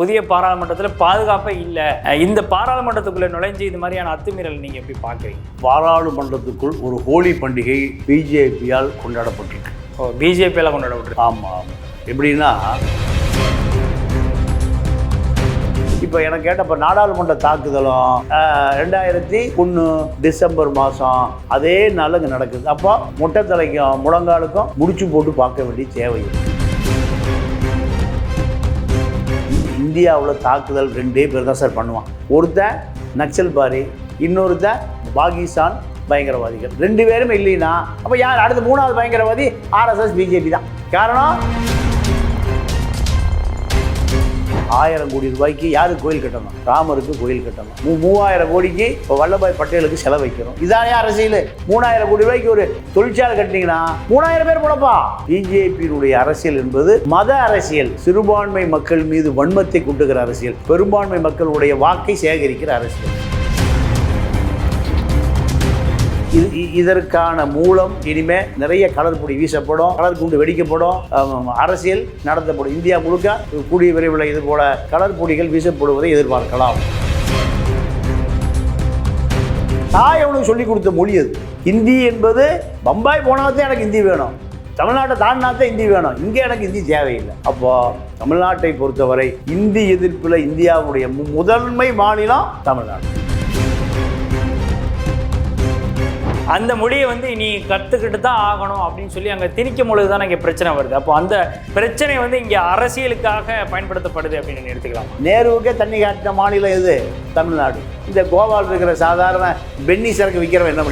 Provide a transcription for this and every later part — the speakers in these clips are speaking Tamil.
புதிய பாராளுமன்றத்தில் பாதுகாப்பே இல்லை. இந்த பாராளுமன்றத்துக்குள்ள நுழைஞ்சு இது மாதிரியான அத்துமீறல் நீங்க எப்படி பார்க்குறீங்க? பாராளுமன்றத்துக்குள் ஒரு ஹோலி பண்டிகை பிஜேபியால் கொண்டாடப்பட்டிருக்கு. ஓ பிஜேபியில் கொண்டாட விட்டுருக்கு ஆமாம் எப்படின்னா இப்போ எனக்கு கேட்ட இப்போ நாடாளுமன்ற தாக்குதலும் ரெண்டாயிரத்தி ஒன்று டிசம்பர் மாதம் அதே நாள் இங்கே நடக்குது. அப்போ முட்டை தலைக்கும் முழங்காலுக்கும் முடிச்சு போட்டு பார்க்க வேண்டிய தேவை இருக்கு. இந்தியாவில் தாக்குதல் ரெண்டே பேர் தான் சார் பண்ணுவான் ஒருத்தன் நக்சல்பாரி இன்னொருத்தன் பாகிஸ்தான் பயங்கரவாதிகள். ரெண்டு பேரும் இல்லைன்னா அப்போ யார்? அடுத்த மூணாவது பயங்கரவாதி ஆர்எஸ்எஸ் பிஜேபி தான். காரணம்? ஆயிரம் கோடி ரூபாய்க்கு யாருக்கு கோயில் கட்டணும்? ராமருக்கு கோயில் கட்டணும். மூ மூவாயிரம் கோடிக்கு இப்போ வல்லபாய் பட்டேலுக்கு செலவைக்கிறோம் இதானே அரசியல். மூணாயிரம் கோடி ரூபாய்க்கு ஒரு தொழிற்சாலை கட்டினீங்கன்னா மூணாயிரம் பேர் போடப்பா பிஜேபியினுடைய அரசியல் என்பது மத அரசியல். சிறுபான்மை மக்கள் மீது வன்மத்தை கொண்டுகிற அரசியல். பெரும்பான்மை மக்களுடைய வாக்கை சேகரிக்கிற அரசியல். இது இதற்கான மூலம் இனிமே நிறைய கலர் பொடி வீசப்படும் கலர் குண்டு வெடிக்கப்படும். அரசியல் நடத்தப்படும். இந்தியா முழுக்க கூடிய விரைவில் இது போல கலர் பொடிகள் வீசப்படுவதை எதிர்பார்க்கலாம். தாய் அவனுக்கு சொல்லி கொடுத்த மொழி அது. ஹிந்தி என்பது பம்பாய் போனால்தான் எனக்கு ஹிந்தி வேணும். தமிழ்நாட்டை தாண்டினாத்தான் ஹிந்தி வேணும். இங்கே எனக்கு ஹிந்தி தேவையில்லை. அப்போ தமிழ்நாட்டை பொறுத்தவரை இந்தி எதிர்ப்பில் இந்தியாவுடைய மு- முதன்மை மாநிலம் தமிழ்நாடு. அந்த மொழியை வந்து நீ கற்றுக்கிட்டு தான் ஆகணும் அப்படின்னு சொல்லி அங்கே திணிக்கும் பொழுது தான் இங்கே பிரச்சனை வருது. அப்போ அந்த பிரச்சனை வந்து இங்கே அரசியலுக்காக பயன்படுத்தப்படுது அப்படின்னு எடுத்துக்கலாம். நேருவுக்கே தண்ணி காட்டின மாநிலம் இது தமிழ்நாடு. இந்த கோவால் இருக்கிற சாதாரண பென்னி சரக்கு விற்கிறவன் என்ன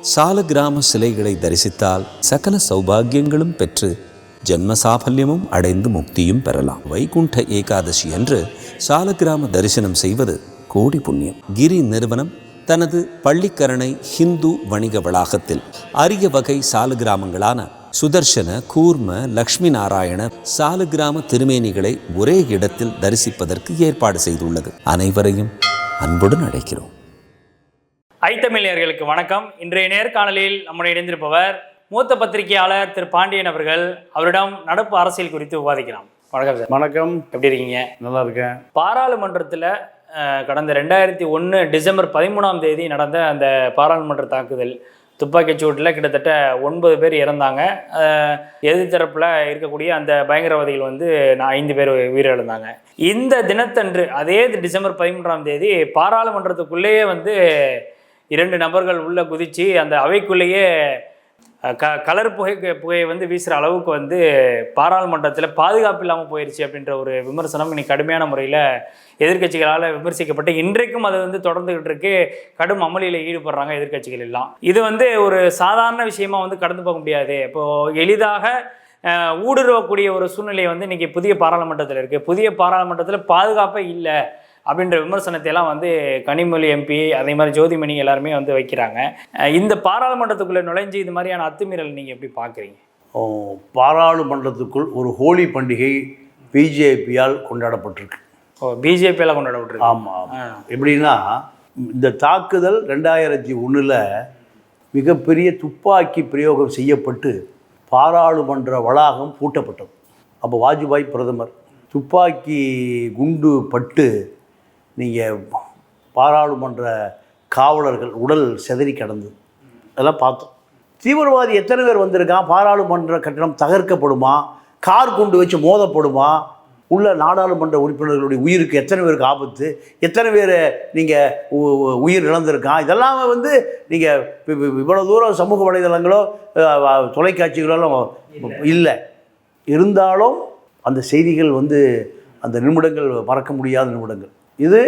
சால கிராம சிலைகளை தரிசித்தால் சகல சௌபாகியங்களும் பெற்று ஜென்ம சாபல்யமும் அடைந்து முக்தியும் பெறலாம். வைகுண்ட ஏகாதசி அன்று சாலக்கிராம தரிசனம் செய்வது கோடி புண்ணியம். கிரி நிறுவனம் தனது பள்ளிக்கரணை ஹிந்து வணிக வளாகத்தில் அரிய வகை சாலக்கிராமங்களான சுதர்சன கூர்ம லக்ஷ்மி நாராயண சாலக்கிராம திருமேனிகளை ஒரே இடத்தில் தரிசிப்பதற்கு ஏற்பாடு செய்துள்ளது. அனைவரையும் அன்புடன் அழைக்கிறோம். ஐத்தமிழர்களுக்கு வணக்கம். இன்றைய நேர்காணலில் நம்முடைய இணைந்திருப்பவர் மூத்த பத்திரிகையாளர் திரு பாண்டியன் அவர்கள். அவரிடம் நடப்பு அரசியல் குறித்து விவாதிக்கலாம். வணக்கம் சார். வணக்கம். எப்படி இருக்கீங்க? நல்லா இருக்கேன். பாராளுமன்றத்தில் கடந்த ரெண்டாயிரத்தி ஒன்று டிசம்பர் பதிமூணாம் தேதி நடந்த அந்த பாராளுமன்ற தாக்குதல் துப்பாக்கிச் சூட்டில் கிட்டத்தட்ட ஒன்பது பேர் இறந்தாங்க. எதிர்த்தரப்பில் இருக்கக்கூடிய அந்த பயங்கரவாதிகள் வந்து நான் ஐந்து பேர் உயிரிழந்தாங்க. இந்த தினத்தன்று அதே டிசம்பர் பதிமூன்றாம் தேதி பாராளுமன்றத்துக்குள்ளேயே வந்து இரண்டு நபர்கள் உள்ளே குதித்து அந்த அவைக்குள்ளேயே க கலர் புகை புகையை வந்து வீசுகிற அளவுக்கு வந்து பாராளுமன்றத்தில் பாதுகாப்பு இல்லாமல் போயிடுச்சு அப்படின்ற ஒரு விமர்சனம் இன்னைக்கு கடுமையான முறையில் எதிர்க்கட்சிகளால் விமர்சிக்கப்பட்டு இன்றைக்கும் அது வந்து தொடர்ந்துகிட்டு இருக்கு. கடும் அமளியில் ஈடுபடுறாங்க எதிர்க்கட்சிகள் எல்லாம். இது வந்து ஒரு சாதாரண விஷயமா வந்து கடந்து போக முடியாது. இப்போது எளிதாக ஊடுருவக்கூடிய ஒரு சூழ்நிலை வந்து இன்றைக்கி புதிய பாராளுமன்றத்தில் இருக்குது புதிய பாராளுமன்றத்தில் பாதுகாப்பே இல்லை. அப்படின்ற விமர்சனத்தை எல்லாம் வந்து கனிமொழி எம்பி அதே மாதிரி ஜோதிமணி எல்லாருமே வந்து வைக்கிறாங்க. இந்த பாராளுமன்றத்துக்குள்ளே நுழைஞ்சு இது மாதிரியான அத்துமீறல் நீங்கள் எப்படி பார்க்குறீங்க? பாராளுமன்றத்துக்குள் ஒரு ஹோலி பண்டிகை பிஜேபியால் கொண்டாடப்பட்டிருக்கு. ஓ பிஜேபியில் கொண்டாட விட்டுருக்கு ஆமாம் எப்படின்னா இந்த தாக்குதல் ரெண்டாயிரத்தி ஒன்றில் மிகப்பெரிய துப்பாக்கி பிரயோகம் செய்யப்பட்டு பாராளுமன்ற வளாகம் பூட்டப்பட்டது. அப்போ வாஜ்பாய் பிரதமர் துப்பாக்கி குண்டு பட்டு நீங்கள் பாராளுமன்ற காவலர்கள் உடல் செதறி கிடந்தது. அதெல்லாம் பார்த்தோம். தீவிரவாதி எத்தனை பேர் வந்திருக்கான்? பாராளுமன்ற கட்டணம் தகர்க்கப்படுமா? கார் கொண்டு வச்சு மோதப்படுமா? உள்ள நாடாளுமன்ற உறுப்பினர்களுடைய உயிருக்கு எத்தனை பேருக்கு ஆபத்து? எத்தனை பேர் நீங்கள் உயிர் இழந்திருக்கான்? இதெல்லாம் வந்து நீங்கள் இவ்வளோ தூரம் சமூக வலைதளங்களோ தொலைக்காட்சிகளோ இல்லை. இருந்தாலும் அந்த செய்திகள் வந்து அந்த நிமிடங்கள் மறக்க முடியாத நிமிடங்கள். இது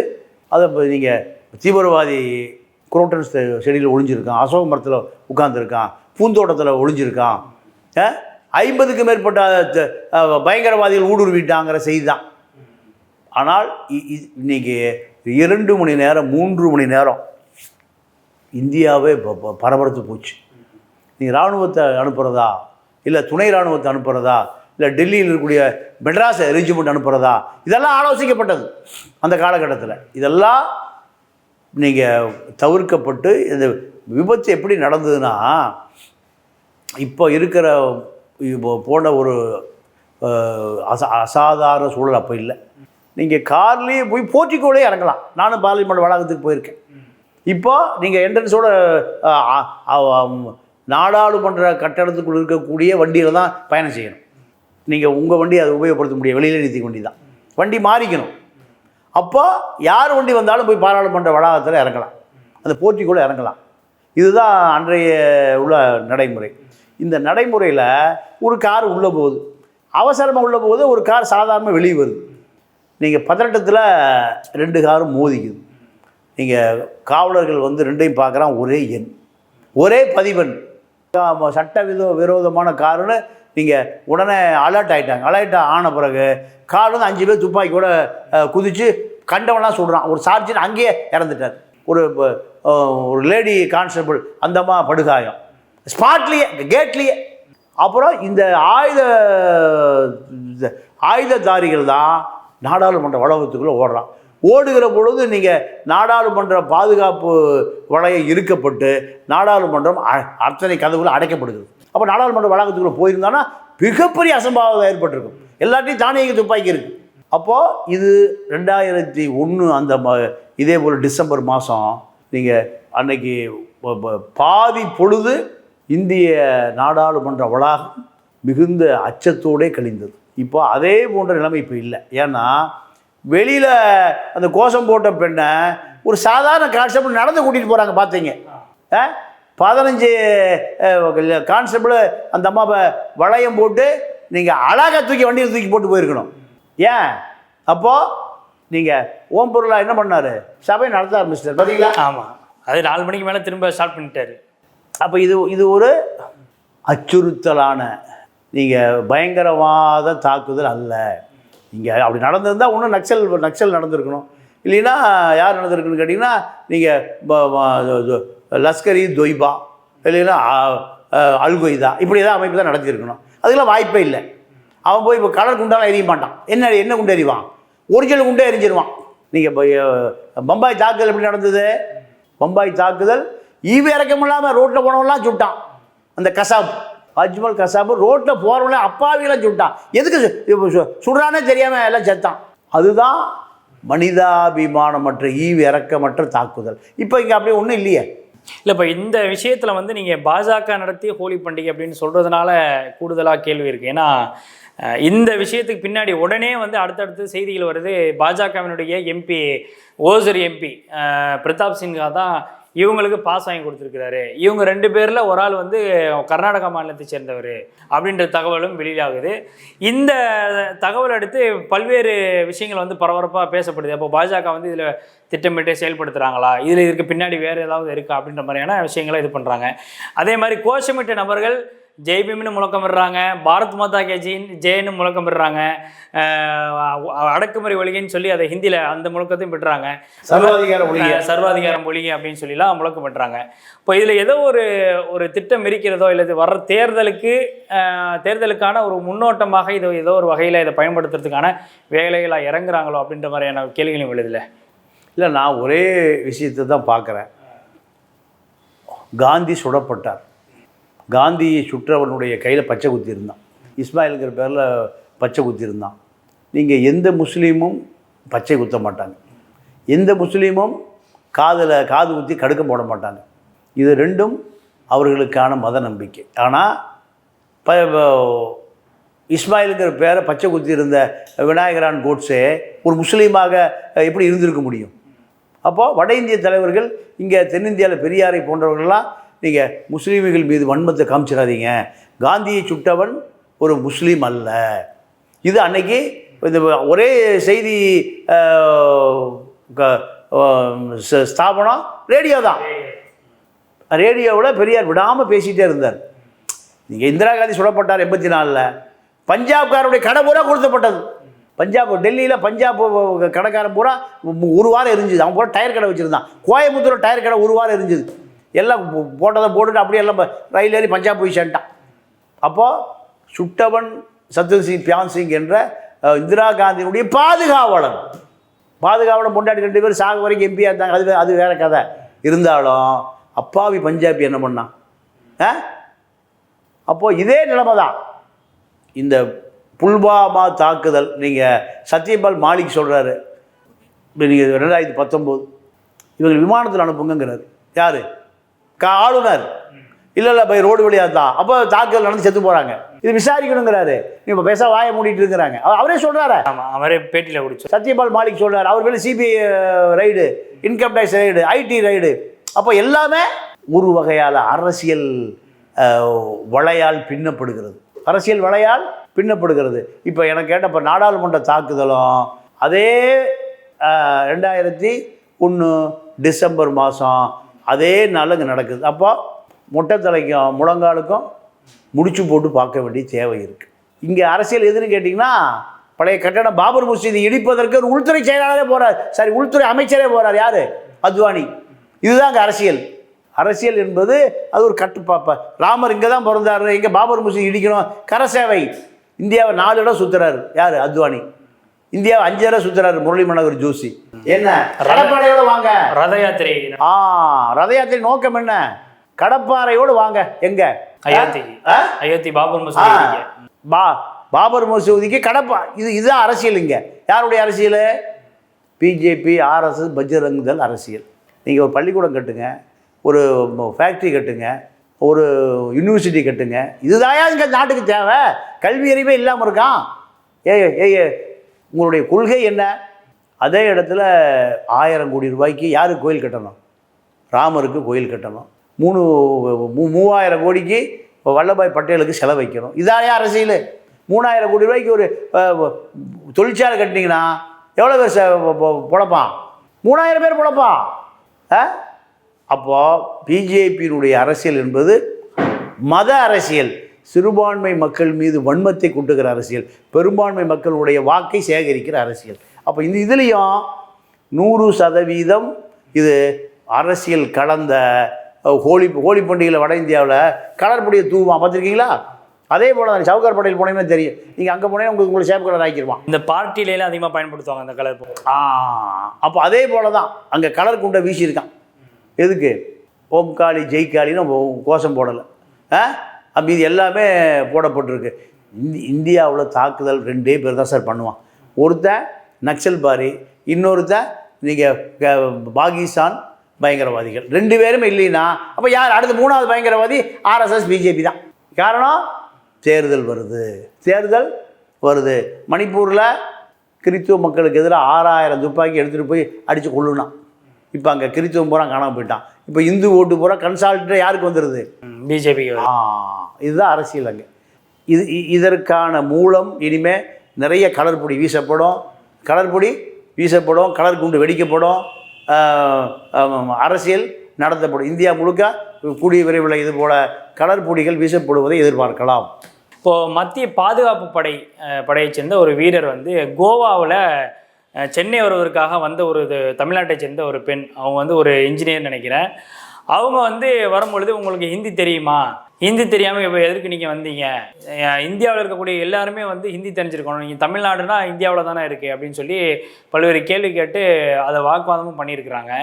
அதை இப்போ நீங்கள் தீவிரவாதி குரோட்டன் செடியில் ஒளிஞ்சிருக்கான் அசோக மரத்தில் உட்காந்துருக்கான் பூந்தோட்டத்தில் ஒளிஞ்சிருக்கான் ஐம்பதுக்கு மேற்பட்ட பயங்கரவாதிகள் ஊடுருவிட்டாங்கிற செய்தி தான் ஆனால் இ- இன்னைக்கு இரண்டு மணி நேரம் மூன்று மணி நேரம் இந்தியாவே ப- ப- பரபரத்து போச்சு. நீங்கள் இராணுவத்தை அனுப்புகிறதா இல்லை துணை இராணுவத்தை அனுப்புகிறதா இல்லை டெல்லியில் இருக்கக்கூடிய மெட்ராஸ் அரேஞ்ச்மெண்ட் அனுப்புகிறதா இதெல்லாம் ஆலோசிக்கப்பட்டது அந்த காலகட்டத்தில். இதெல்லாம் நீங்கள் தவிர்க்கப்பட்டு இந்த விபத்து எப்படி நடந்ததுன்னா இப்போ இருக்கிற இப்போ போன ஒரு அசா அசாதாரண சூழல் அப்போ இல்லை. நீங்கள் கார்லேயே போய் போர்ட்டிக்கோலே இறங்கலாம். நானும் பார்லிமெண்ட் வளாகத்துக்கு போயிருக்கேன். இப்போ நீங்கள் என்ட்ரன்ஸோட நாடாளுமன்ற கட்டடத்துக்குள் இருக்கக்கூடிய வண்டியில் தான் பயணம் செய்யணும். நீங்கள் உங்கள் வண்டி அதை உபயோகப்படுத்த முடியாது வெளியில் நிறுத்தி வண்டி தான் வண்டி மாறிக்கணும். அப்போ யார் வண்டி வந்தாலும் போய் பாராளுமன்ற வளாகத்தில் இறங்கலாம். அந்த போட்டிக்குள்ளே இறங்கலாம். இதுதான் அன்றைய உள்ள நடைமுறை. இந்த நடைமுறையில் ஒரு கார் உள்ளே போகுது. அவசரமாக உள்ள போகுது. ஒரு கார் சாதாரணமாக வெளியே வருது. நீங்கள் பதட்டத்தில் ரெண்டு காரும் மோதிக்குது. நீங்கள் காவலர்கள் வந்து ரெண்டையும் பார்க்குறான். ஒரே எண். ஒரே பதிவெண். சட்ட வித விரோதமான காருன்னு நீங்கள் உடனே அலர்ட் ஆகிட்டாங்க அலர்ட் ஆன பிறகு கால் வந்து அஞ்சு பேர் துப்பாக்கி கூட குதித்து கண்டவனாக சொல்கிறான் ஒரு சார்ஜர் அங்கேயே இறந்துட்டார். ஒரு ஒரு லேடி கான்ஸ்டபிள் அந்தமா படுகாயம். ஸ்பாட்லேயே கேட்லேயே அப்புறம் இந்த ஆயுத இந்த ஆயுததாரிகள் தான் நாடாளுமன்ற வளாகத்துக்குள்ளே ஓடுறான். ஓடுகிற பொழுது நீங்கள் நாடாளுமன்ற பாதுகாப்பு வளையம் இருக்கப்பட்டு நாடாளுமன்றம் அ- அத்தனை கதவுகளும் அடைக்கப்படுகிறது. அப்போ நாடாளுமன்ற வளாகத்துக்குள்ளே போயிருந்தானா? மிகப்பெரிய அசம்பாவிதம் ஏற்பட்டிருக்கும். எல்லாத்தையும் தானியங்க துப்பாக்கி இருக்குது அப்போது இது ரெண்டாயிரத்தி ஒன்று அந்த ம இதே போல் டிசம்பர் மாதம் நீங்கள் அன்னைக்கு பாதி பொழுது இந்திய நாடாளுமன்ற வளாகம் மிகுந்த அச்சத்தோடே கழிந்தது. இப்போ அதே போன்ற நிலைமை இப்போ இல்லை. ஏன்னா வெளியில் அந்த கோஷம் போட்ட பெண்ணை ஒரு சாதாரண கான்ஸ்டபிள் நடந்து கூட்டிகிட்டு போகிறாங்க பார்த்தீங்க ஆ? பதினஞ்சு கான்ஸ்டபிள் அந்த அம்மாவை வளையம் போட்டு நீங்கள் அழகாக தூக்கி வண்டியில் தூக்கி போட்டு போயிருக்கணும். ஏன்? அப்போது நீங்கள் ஓம் பொருளா என்ன பண்ணார்? சபை நடத்த ஆரம்பிச்சிட்டார் பார்த்தீங்களா ஆமாம் அது நாலு மணிக்கு மேலே திரும்ப ஸ்டார்ட் பண்ணிட்டாரு. அப்போ இது இது ஒரு அச்சுறுத்தலான நீங்கள் பயங்கரவாத தாக்குதல் அல்ல. நீங்கள் அப்படி நடந்திருந்தால் இன்னும் நக்சல் நக்சல் நடந்திருக்கணும். இல்லைன்னா யார் நடந்திருக்குன்னு கேட்டிங்கன்னா நீங்கள் லஸ்கரி தொய்பா இல்லைன்னா அல்கொய்தா இப்படி ஏதாவது அமைப்பு தான் நடத்தியிருக்கணும் அதுக்கெல்லாம் வாய்ப்பே இல்லை. அவன் போய் இப்போ கலர் குண்டாலாம் எரிய மாட்டான். என்ன என்ன குண்டு எறிவான்? ஒரிஜினல் குண்டே எரிஞ்சிருவான். நீங்கள் இப்போ பம்பாய் தாக்குதல் எப்படி நடந்தது? பம்பாய் தாக்குதல் ஈவு இறக்கம் இல்லாமல் ரோட்டில் போனவன்லாம் சுட்டான். அந்த கசாப் அஜ்மல் கசாப் ரோட்டில் போகிறவங்கள அப்பாவிலாம் சுட்டான். எதுக்கு சு- சுடுறானே தெரியாமல் எல்லாம் செத்தான். அதுதான் மனிதாபிமானமற்ற ஈவு இறக்கமற்ற தாக்குதல். இப்போ இங்கே அப்படியே ஒன்றும் இல்லையே. இல்லை இப்போ இந்த விஷயத்தில் வந்து நீங்கள் பாஜக நடத்தி ஹோலி பண்டிகை அப்படின்னு சொல்கிறதுனால கூடுதலாக கேள்வி இருக்குது ஏன்னா இந்த விஷயத்துக்கு பின்னாடி உடனே வந்து அடுத்தடுத்து செய்திகள் வருது. பாஜகவினுடைய எம்பி ஓசர் எம்பி பிரதாப் சின்ஹா தான் இவங்களுக்கு பாஸ் வாங்கி கொடுத்துருக்கிறாரு. இவங்க ரெண்டு பேரில் ஒரு ஆள் வந்து கர்நாடகா மாநிலத்தை சேர்ந்தவர் அப்படின்ற தகவலும் வெளியாகுது. இந்த தகவல் அடுத்து பல்வேறு விஷயங்கள் வந்து பரபரப்பாக பேசப்படுது. அப்போ பாஜக வந்து இதில் திட்டமிட்டு செயல்படுத்துகிறாங்களா இதில் இதுக்கு பின்னாடி வேறு ஏதாவது இருக்கா அப்படின்ற மாதிரியான விஷயங்களை இது பண்ணுறாங்க அதே மாதிரி கோஷமிட்ட நபர்கள் ஜெய்பீம்னு முழக்கமிடுறாங்க பாரத் மாதா கே ஜின் ஜெயன்னு முழக்கமிடுறாங்க அஹ் அடக்குமுறை ஒழிகைன்னு சொல்லி அதை ஹிந்தியில் அந்த முழக்கத்தையும் விடுறாங்க சர்வாதிகார ஒழிக. சர்வாதிகாரம் ஒழிகை அப்படின்னு சொல்லிலாம் முழக்கம் பண்ணுறாங்க இப்போ இதில் ஏதோ ஒரு ஒரு திட்டம் இருக்கிறதோ இல்லை வர்ற தேர்தலுக்கு தேர்தலுக்கான ஒரு முன்னோட்டமாக இது ஏதோ ஒரு வகையில் இதை பயன்படுத்துறதுக்கான வேலைகளாக இறங்குறாங்களோ அப்படின்ற மாதிரியான கேள்விகளும் விழுதுல இல்லை நான் ஒரே விஷயத்தை தான் பார்க்குறேன். காந்தி சுடப்பட்டார். காந்தியை சுற்றவனுடைய கையில் பச்சை குத்தி இருந்தான் இஸ்மாயிலுங்கிற பேரில் பச்சை குத்தி இருந்தான் நீங்கள் எந்த முஸ்லீமும் பச்சை குத்த மாட்டாங்க. எந்த முஸ்லீமும் காதில் காது குத்தி கடுக்க போட மாட்டாங்க. இது ரெண்டும் அவர்களுக்கான மத நம்பிக்கை. ஆனால் ப இஸ்மாயிலுங்கிற பேரை பச்சை குத்தி இருந்த விநாயகரான் கோட்ஸே ஒரு முஸ்லீமாக எப்படி இருந்திருக்க முடியும்? அப்போது வட இந்திய தலைவர்கள் இங்கே தென்னிந்தியாவில் பெரியாரை போன்றவர்கள்லாம் நீங்கள் முஸ்லீம்கள் மீது வன்மத்தை காமிச்சிடாதீங்க. காந்தியை சுட்டவன் ஒரு முஸ்லீம் அல்ல. இது அன்னைக்கு இந்த ஒரே செய்தி க- ஸ்தாபனம் ரேடியோ தான். ரேடியோவில் பெரியார் விடாமல் பேசிகிட்டே இருந்தார். நீங்கள் இந்திரா காந்தி சுடப்பட்டார் எண்பத்தி நாலில் பஞ்சாப்காரருடைய கடை பூரா கொடுத்தப்பட்டது பஞ்சாப் டெல்லியில் பஞ்சாப் கடைக்காரன் பூரா ஒரு வாரம் எரிஞ்சுது. அவன் பூரா டயர் கடை வச்சுருந்தான். கோயம்புத்தூர் டயர் கடை ஒரு வாரம் எரிஞ்சுது. எல்லாம் போட்டதை போட்டுட்டு அப்படியே எல்லாம் ரயில் ஏறி பஞ்சாப் போய் சேர்ந்துட்டான். அப்போது சுட்டவன் சத்ரு சிங் பியான் சிங் என்ற இந்திரா காந்தியினுடைய பாதுகாவலன். பாதுகாவலன் பொண்டாட்டி ரெண்டு பேரும் சாக வரைக்கும் எம்பியாக இருந்தாங்க. அது அது வேற கதை. இருந்தாலும் அப்பாவி பஞ்சாபி என்ன பண்ணான்? ஆ? அப்போது இதே நிலைமை தான். இந்த புல்வாமா தாக்குதல் நீங்கள் சத்யபால் மாலிக் சொல்கிறாரு நீங்கள் ரெண்டாயிரத்தி பத்தொம்போது. இவங்க விமானத்தில் அனுப்புங்கிறாரு யார்? ஆளுநர். இல்லை இல்லை பை ரோடு வழியாக தான் அப்போ தாக்குதல் நடந்து செத்து போகிறாங்க இது விசாரிக்கணுங்கிறாரு. நீ இப்போ பேச வாயை மூடிட்டு இருக்கிறாங்க. அவ- அவரே சொல்கிறாரு ஆமாம் அவரே பேட்டியில் குடிச்சோம் சத்யபால் மாலிக் சொல்றாரு. அவர் மேலே CBI raid. Income tax raid IT raid. அப்போ எல்லாமே ஒரு வகையால் அரசியல் அஹ், வலையால் பின்னப்படுகிறது. அரசியல் வலையால் பின்னப்படுகிறது. இப்போ எனக்கு கேட்ட இப்போ நாடாளுமன்ற தாக்குதலும் அதே ரெண்டாயிரத்தி ஒன்று டிசம்பர் மாதம் அதே நாளில் இங்கே நடக்குது. அப்போ மொட்டைத்தலைக்கும் முழங்காலுக்கும் முடிச்சு போட்டு பார்க்க வேண்டிய தேவை இருக்குது இங்கே அரசியல் எதுன்னு கேட்டிங்கன்னா பழைய கட்டடம் பாபர் மசூதி இடிப்பதற்கு ஒரு உள்துறை செயலாளரே போகிறார் சாரி உள்துறை அமைச்சரே போகிறார் யார்? அத்வானி. இதுதான் அங்கே அரசியல். அரசியல் என்பது அது ஒரு கட்டுப்பாப்பா ராமர் இங்கே தான் பிறந்தாரு. இங்கே பாபர் மசூதி இடிக்கணும். கரசேவை இந்தியாவை நாலு இடம் சுற்றுறாரு யார்? அத்வானி. இந்தியாவை அஞ்சு இடம் சுற்றுறாரு முரளி மனோகர் ஜோஷி. என்ன? கடப்பாடையோட வாங்க. ரத யாத்திரை ஆ ரத யாத்திரை நோக்கம் என்ன? கடப்பாறையோடு வாங்க. எங்க? அயோத்திக்கு ஆ? அயோத்தி பாபர் மசூதி. பா பாபர் மசூதிக்கு கடப்பா இது இதுதான் அரசியல் இங்கே. யாருடைய அரசியல்? பிஜேபி ஆர்எஸ்எஸ் பஜ்ரங் தள் அரசியல். நீங்கள் ஒரு பள்ளிக்கூடம் கட்டுங்க ஒரு ஃபேக்ட்ரி கட்டுங்க ஒரு யூனிவர்சிட்டி கட்டுங்க. இதுதான் இங்கே நாட்டுக்கு தேவை? கல்வி அறிவே இல்லாமல் இருக்கான். ஏ ஏ உங்களுடைய கொள்கை என்ன? அதே இடத்துல ஆயிரம் கோடி ரூபாய்க்கு யாருக்கு கோயில் கட்டணும்? ராமருக்கு கோயில் கட்டணும். மூணு மூ- மூவாயிரம் கோடிக்கு வல்லபாய் பட்டேலுக்கு செலவைக்கணும் இதானே அரசியல். மூணாயிரம் கோடி ரூபாய்க்கு ஒரு தொழிற்சாலை கட்டினீங்கன்னா எவ்வளோ பேர் பிழப்பான்? மூணாயிரம் பேர் பொழப்பான். ஆ அப்போது பிஜேபியினுடைய அரசியல் என்பது மத அரசியல். சிறுபான்மை மக்கள் மீது வன்மத்தை கூட்டுகிற அரசியல் பெரும்பான்மை மக்களுடைய வாக்கை சேகரிக்கிற அரசியல். அப்போ இந்த இதுலேயும் நூறு சதவீதம் இது அரசியல் கலந்த ஹோலி ஹோலி பண்டிகையில் வட இந்தியாவில் கலர்பொடியை தூவான் பார்த்துருக்கீங்களா? அதே போல் தான் சவுகார் படையில் போனீங்கன்னா தெரியும். நீங்கள் அங்கே போனீங்கன்னா உங்களுக்கு உங்களுக்கு சேப்பு கலர் ஆக்கிடுவான் இந்த பார்ட்டியில அதிகமாக பயன்படுத்துவாங்க அந்த கலர் ஆ அப்போ அதே போல தான் அங்கே கலர் குண்டை வீசியிருக்கான். எதுக்கு? ஓம் காளி ஜெய் காளின்னு ஓ- கோஷம் போடலை. ஆ அப்போ இது எல்லாமே போடப்பட்டிருக்கு. இந்தி இந்தியாவில் தாக்குதல் ரெண்டே பேர் தான் சார் பண்ணுவான். ஒருத்தன் நக்சல் பாரி இன்னொருத்தன் நீங்கள் பாகிஸ்தான் பயங்கரவாதிகள். ரெண்டு பேருமே இல்லைன்னா அப்போ யார்? அடுத்து மூணாவது பயங்கரவாதி ஆர்எஸ்எஸ் பிஜேபி தான். காரணம்? தேர்தல் வருது. தேர்தல் வருது. மணிப்பூரில் கிறித்துவ மக்களுக்கு எதிராக ஆறாயிரம் துப்பாக்கி எடுத்துகிட்டு போய் அடித்து கொள்ளுனான் இப்போ அங்கே கிறித்துவம் பூரா காணாம போயிட்டான். இப்போ இந்து ஓட்டு பூரா கன்சால்ட்டு யாருக்கு வந்துடுது பிஜேபிக்கு ஆ. இதுதான் அரசியல் அங்கே. இது இதற்கான மூலம் இனிமேல் நிறைய கலர்பொடி வீசப்படும். கலர்பொடி வீசப்படும் கலர் குண்டு வெடிக்கப்படும். அரசியல் நடத்தப்படும். இந்தியா முழுக்க கூடிய விரைவில் இது போல கலர்பொடிகள் வீசப்படுவதை எதிர்பார்க்கலாம். இப்போ மத்திய பாதுகாப்பு படை படையை படையைச் சேர்ந்த ஒரு வீரர் வந்து கோவாவில் சென்னை வருவதற்காக வந்த ஒரு இது தமிழ்நாட்டை சேர்ந்த ஒரு பெண். அவங்க வந்து ஒரு இன்ஜினியர் நினைக்கிறேன். அவங்க வந்து வரும்பொழுது உங்களுக்கு ஹிந்தி தெரியுமா? ஹிந்தி தெரியாமல் இப்போ எதற்கு நீங்கள் வந்தீங்க? இந்தியாவில் இருக்கக்கூடிய எல்லாருமே வந்து ஹிந்தி தெரிஞ்சிருக்கணும். நீங்கள் தமிழ்நாடுனா இந்தியாவில் தானே இருக்குது அப்படின்னு சொல்லி பல்வேறு கேள்வி கேட்டு அதை வாக்குவாதமும் பண்ணியிருக்கிறாங்க.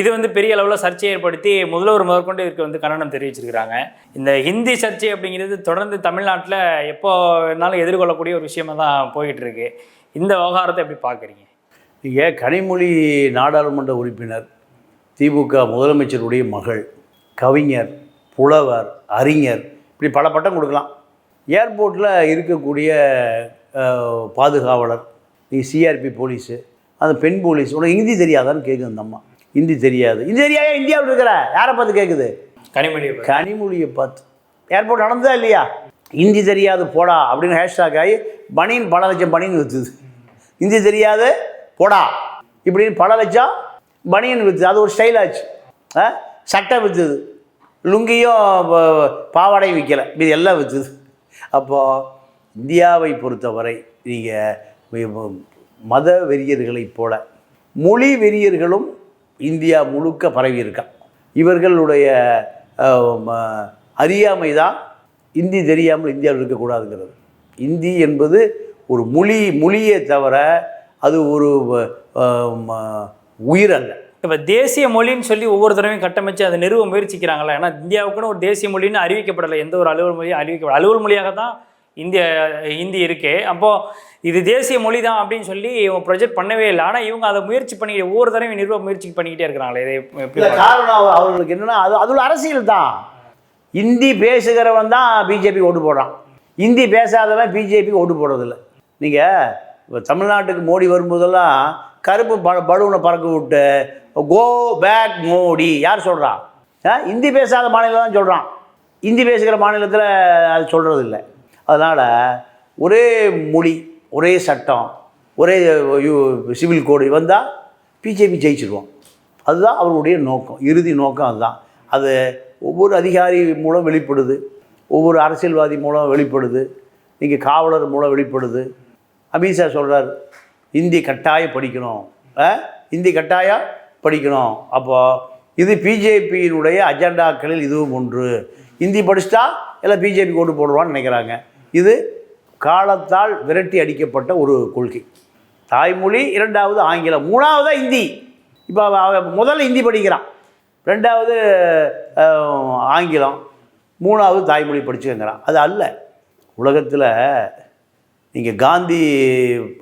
இது வந்து பெரிய அளவில் சர்ச்சையை ஏற்படுத்தி முதல்வர் முதற்கொண்டு இதுக்கு வந்து கண்டனம் தெரிவிச்சிருக்கிறாங்க. இந்த ஹிந்தி சர்ச்சை அப்படிங்கிறது தொடர்ந்து தமிழ்நாட்டில் எப்போ வேணாலும் எதிர்கொள்ளக்கூடிய ஒரு விஷயமா தான் போய்கிட்டு இருக்கு இந்த விவகாரத்தை எப்படி பார்க்குறீங்க? நீங்கள் கனிமொழி நாடாளுமன்ற உறுப்பினர் திமுக முதலமைச்சருடைய மகள் கவிஞர் புலவர் அறிஞர் இப்படி பல பட்டம் கொடுக்கலாம். ஏர்போர்ட்டில் இருக்கக்கூடிய பாதுகாவலர் நீ சிஆர்பி போலீஸு அந்த பெண் போலீஸ் உனக்கு ஹிந்தி தெரியாதான்னு கேட்குது அந்த அம்மா. ஹிந்தி தெரியாது. ஹிந்தி தெரியாத? இந்தியாவில் இருக்கிற? யாரை பார்த்து கேட்குது கனிமொழி கனிமொழியை பார்த்து. ஏர்போர்ட் நடந்ததா இல்லையா? ஹிந்தி தெரியாது போடா அப்படின்னு ஹேஷ்டாக் ஆகி பனியன் பல லட்சம் பனியன் விற்றுது ஹிந்தி தெரியாது போடா இப்படின்னு பல லட்சம் பனியன் விற்றுது அது ஒரு ஸ்டைல் ஆச்சு. ஆ? சட்டை விற்றுது லுங்கியும் பாவாடையும் விற்கலை இது எல்லாம் விற்றுது அப்போது இந்தியாவை பொறுத்தவரை நீங்கள் மத வெறியர்களைப் போல மொழி வெறியர்களும் இந்தியா முழுக்க பரவி இருக்கான் இவர்களுடைய அறியாமை தான் இந்தி தெரியாமல் இந்தியாவில் இருக்கக்கூடாதுங்கிறது. இந்தி என்பது ஒரு மொழி மொழியை தவிர அது ஒரு அஹ், ம- உயிர் அல்ல இப்போ தேசிய மொழின்னு சொல்லி ஒவ்வொரு தடவையும் கட்டமைச்சு அதை நிறுவ முயற்சிக்கிறாங்களா ஏன்னா இந்தியாவுக்குன்னு ஒரு தேசிய மொழின்னு அறிவிக்கப்படலை. எந்த ஒரு அலுவல் மொழியும் அறிவிக்கப்படல அலுவல் மொழியாக தான் இந்திய ஹிந்தி இருக்கே. அப்போது இது தேசிய மொழி தான் அப்படின்னு சொல்லி இவங்க ப்ரொஜெக்ட் பண்ணவே இல்லை. ஆனால் இவங்க அதை முயற்சி பண்ணி ஒவ்வொரு தடவையும் நிறுவ முயற்சி பண்ணிக்கிட்டே இருக்கிறாங்களே. இதை காரணம் அவ- அவர்களுக்கு என்னன்னா அது அது ஒரு அரசியல் தான். இந்தி பேசுகிறவன் தான் பிஜேபி ஓட்டு போடுறான். இந்தி பேசாதவன் பிஜேபி ஓட்டு போடுறதில்ல. நீங்கள் இப்போ தமிழ்நாட்டுக்கு மோடி வரும்போதெல்லாம் கருப்பு ப பலூனை பறக்க விட்டு கோ பேக் மோடி. யார் சொல்கிறா இந்தி பேசாத மாநிலம் தான் சொல்கிறான் இந்தி பேசுகிற மாநிலத்தில் அது சொல்கிறது இல்லை அதனால் ஒரே மொழி ஒரே சட்டம் ஒரே சிவில் கோடு வந்தால் பிஜேபி ஜெயிச்சிருவோம். அதுதான் அவருடைய நோக்கம் இறுதி நோக்கம் அதுதான். அது ஒவ்வொரு அதிகாரி மூலம் வெளிப்படுது ஒவ்வொரு அரசியல்வாதி மூலம் வெளிப்படுது நீங்கள் காவலர் மூலம் வெளிப்படுது. அமித்ஷா சொல்கிறார் இந்தி கட்டாயம் படிக்கணும். ஆ? இந்தி கட்டாயம் படிக்கணும். அப்போது இது பிஜேபியினுடைய அஜெண்டாக்களில் இதுவும் ஒன்று. இந்தி படிச்சிட்டா எல்லாம் பிஜேபி ஓட்டு போடுவான்னு நினைக்கிறாங்க. இது காலத்தால் விரட்டி அடிக்கப்பட்ட ஒரு கொள்கை. தாய்மொழி இரண்டாவது ஆங்கிலம் மூணாவதாக இந்தி. இப்போ அவன் முதல்ல ஹிந்தி படிக்கிறான். ரெண்டாவது ஆங்கிலம் மூணாவது தாய்மொழி படிச்சுக்கங்கிறான் அது அல்ல. உலகத்தில் நீங்கள் காந்தி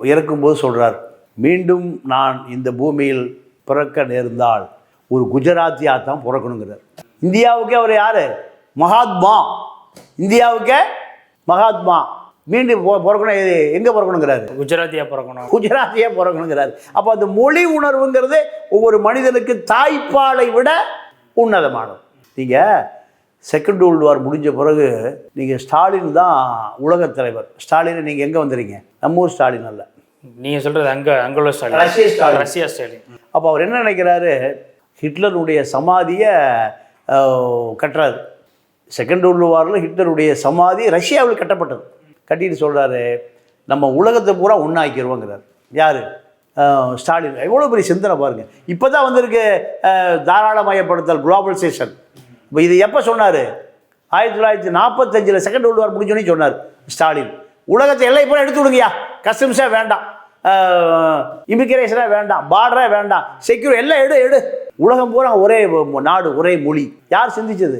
இறக்கும்போது சொல்கிறார் மீண்டும் நான் இந்த பூமியில் பிறக்க நேர்ந்தால் ஒரு குஜராத்தியா தான் பிறக்கணுங்கிறார். இந்தியாவுக்கே அவர் யார்? மகாத்மா. இந்தியாவுக்கே மகாத்மா. மீண்டும் பிறக்கணும் எது- எங்கே பிறக்கணுங்கிறாரு? குஜராத்தியாக பிறக்கணும். குஜராத்தியே பிறக்கணுங்கிறாரு. அப்போ அந்த மொழி உணர்வுங்கிறது ஒவ்வொரு மனிதனுக்கு தாய்ப்பாலை விட உன்னதமானது. நீங்கள் செகண்ட் வேர்ல்டு வார் முடிஞ்ச பிறகு நீங்கள் ஸ்டாலின் தான் உலகத் தலைவர். ஸ்டாலினை நீங்கள் எங்கே வந்துறீங்க நம்ம ஊர் ஸ்டாலின் அல்ல. நீங்கள் சொல்கிறது அங்கே அங்குள்ள ஸ்டாலின். ரஷ்ய ஸ்டாலின். Russia Stalin. அப்போ அவர் என்ன நினைக்கிறாரு? ஹிட்லருடைய சமாதியை கட்டுறாரு. செகண்ட் வேர்ல்டு வாரில் ஹிட்லருடைய சமாதி ரஷ்யாவில் கட்டப்பட்டது. கட்டிட்டு சொல்கிறாரு நம்ம உலகத்தை பூரா ஒன்றாக்கிடுவோங்கிறார் யார்? ஸ்டாலின். எவ்வளோ பெரிய சிந்தனை பாருங்கள் இப்போ தான் வந்திருக்கு தாராளமயப்படுத்தல் குளோபலைசேஷன் இப்போ இது எப்போ சொன்னார்? ஆயிரத்தி தொள்ளாயிரத்தி நாற்பத்தஞ்சில் செகண்ட் வேர்ல்டு வார் முடிஞ்சோன்னே சொன்னார் ஸ்டாலின். உலகத்தை எல்லை இப்போ எடுத்து விடுங்கயா கஸ்டம்ஸே வேண்டாம். இமிகிரேஷனாக வேண்டாம். பார்டரே வேண்டாம். செக்யூர் எல்லாம் எடு எடு. உலகம் பூரா ஒரே நாடு ஒரே மொழி. யார் சிந்திச்சது?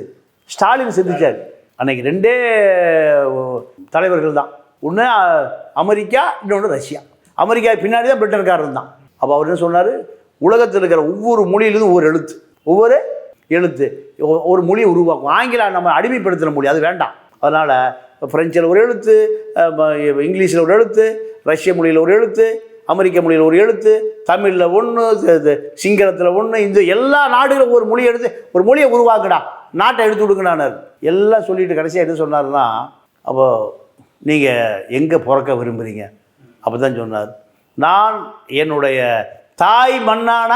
ஸ்டாலின் சிந்திச்சார். அன்னைக்கு ரெண்டே தலைவர்கள் தான். ஒன்று அமெரிக்கா இன்னொன்று ரஷ்யா. அமெரிக்கா பின்னாடி தான் பிரிட்டன்காரர் இருந்தான். அப்போ அவர் என்ன சொன்னார்? உலகத்தில் இருக்கிற ஒவ்வொரு மொழியிலிருந்து ஒவ்வொரு எழுத்து. ஒவ்வொரு எழுத்து. ஒரு மொழியை உருவாக்கும் ஆங்கிலம் நம்ம அடிமைப்படுத்துகிற மொழி அது வேண்டாம். அதனால் ஃப்ரெஞ்சில் ஒரு எழுத்து இங்கிலீஷில் ஒரு எழுத்து ரஷ்ய மொழியில் ஒரு எழுத்து அமெரிக்க மொழியில் ஒரு எழுத்து தமிழில் ஒன்று சிங்களத்தில் ஒன்று இந்த எல்லா நாடுகளும் ஒரு மொழி எடுத்து ஒரு மொழியை உருவாக்குடா. நாட்டை எடுத்து விடுங்கடானார் எல்லாம் சொல்லிட்டு கடைசியாக என்ன சொன்னார்னா அப்போ நீங்கள் எங்கே பிறக்க விரும்புகிறீங்க அப்போ தான் சொன்னார். நான் என்னுடைய தாய் மண்ணான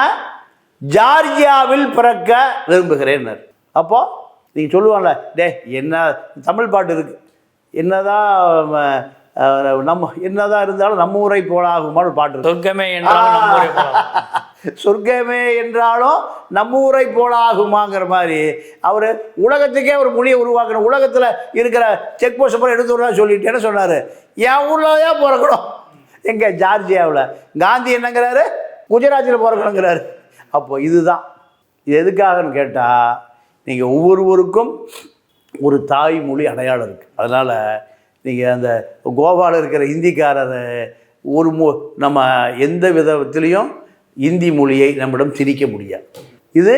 ஜார்ஜியாவில் பிறக்க விரும்புகிறேன்னர். அப்போ நீங்கள் சொல்லுவாங்கல்ல டே என்ன தமிழ் பாட்டு இருக்கு. என்னதான் நம்ம என்னதான் இருந்தாலும் நம்ம ஊரை போலாகுமான்னு பாட்டு சொர்க்கமே என்றாலும். சொர்க்கமே என்றாலும் நம்ம ஊரை போல ஆகுமாங்கிற மாதிரி அவர் உலகத்துக்கே ஒரு மொழியை உருவாக்கணும். உலகத்தில் இருக்கிற செக் போஸ்ட் அப்புறம் எடுத்து விடலாம் சொல்லிட்டு என்ன சொன்னார்? என் ஊரில் தான் பிறக்கணும். எங்கே ஜார்ஜியாவில். காந்தி என்னங்கிறாரு? குஜராத்தில் பிறக்கணுங்கிறாரு. அப்போ இதுதான். இது எதுக்காகன்னு கேட்டால் நீங்கள் ஒவ்வொருவருக்கும் ஒரு தாய்மொழி அடையாளம் இருக்குது அதனால் நீங்கள் அந்த கோவாவில் இருக்கிற ஹிந்திக்காரர் ஒரு மொ நம்ம எந்த விதத்திலையும் இந்தி மொழியை நம்மிடம் திணிக்க முடியாது. இது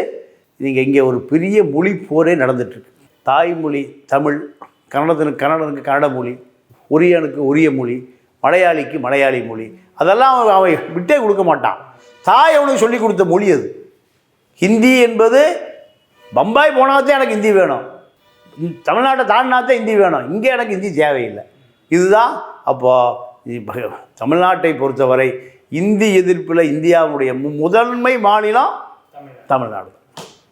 நீங்கள் இங்கே ஒரு பெரிய மொழி போரே நடந்துட்டுருக்கு தாய்மொழி தமிழ் கன்னடத்தினுக்கு கன்னடனுக்கு கன்னட மொழி ஒரியனுக்கு ஒரிய மொழி மலையாளிக்கு மலையாளி மொழி அதெல்லாம் அவன் அவன் விட்டே கொடுக்க மாட்டான். தாய் அவனுக்கு சொல்லி கொடுத்த மொழி அது. ஹிந்தி என்பது பம்பாய் போனாதான் எனக்கு ஹிந்தி வேணும். தமிழ்நாட்டை தாண்டினாத்தான் ஹிந்தி வேணும். இங்கே எனக்கு ஹிந்தி தேவையில்லை. இதுதான் அப்போது தமிழ்நாட்டை பொறுத்தவரை இந்தி எதிர்ப்பில் இந்தியாவுடைய மு- முதன்மை மாநிலம் தமிழ்நாடு.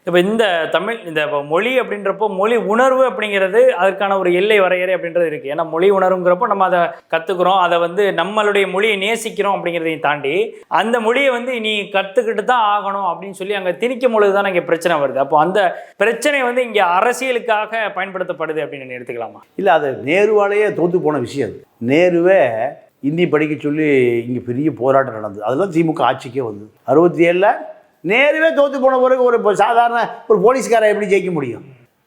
இப்போ இந்த தமிழ் இந்த மொழி அப்படின்றப்போ மொழி உணர்வு அப்படிங்கிறது அதற்கான ஒரு எல்லை வரையறை அப்படின்றது இருக்குது ஏன்னா மொழி உணர்வுங்கிறப்போ நம்ம அதை கற்றுக்குறோம் அதை வந்து நம்மளுடைய மொழியை நேசிக்கிறோம் அப்படிங்கிறதையும் தாண்டி அந்த மொழியை வந்து நீ கற்றுக்கிட்டு தான் ஆகணும் அப்படின்னு சொல்லி அங்கே திணிக்கும் பொழுது தான் இங்கே பிரச்சனை வருது. அப்போ அந்த பிரச்சனை வந்து இங்கே அரசியலுக்காக பயன்படுத்தப்படுது அப்படின்னு எடுத்துக்கலாமா? இல்லை அது நேருவாலேயே தோற்று போன விஷயம் அது. நேருவே இந்தி படிக்க சொல்லி இங்கே பெரிய போராட்டம் நடந்தது. அதெல்லாம் திமுக ஆட்சிக்கே வந்தது. அறுபத்தி ஏழில் நேருவே தோற்று போன பிறகு ஒரு சாதாரண ஒரு போலீஸ்காரன் எப்படி ஜெயிக்க முடியும்?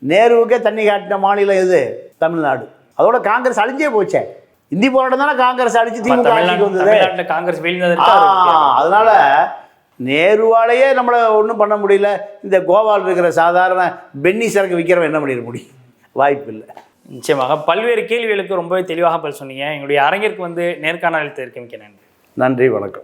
நேருவுக்கே தண்ணி காட்டின மாநிலம் எது? தமிழ்நாடு. அதோட காங்கிரஸ் அழிஞ்சே போச்சே. இந்தி போராட்டம் தானே காங்கிரஸ் அழிச்சு திமுக வந்தது. காங்கிரஸ். அதனால நேருவாலேயே நம்மளை ஒன்றும் பண்ண முடியல. இந்த கோவால் இருக்கிற சாதாரண பென்னி சரக்கு விற்கிறவன் என்ன பண்ணிட முடியும்? வாய்ப்பு இல்லை நிச்சயமாக. பல்வேறு கேள்விகளுக்கு ரொம்பவே தெளிவாக பதில் சொன்னீங்க. எங்களுடைய அரங்கிற்கு வந்து நேர்காணல் மிக்க நன்றி. நன்றி வணக்கம்.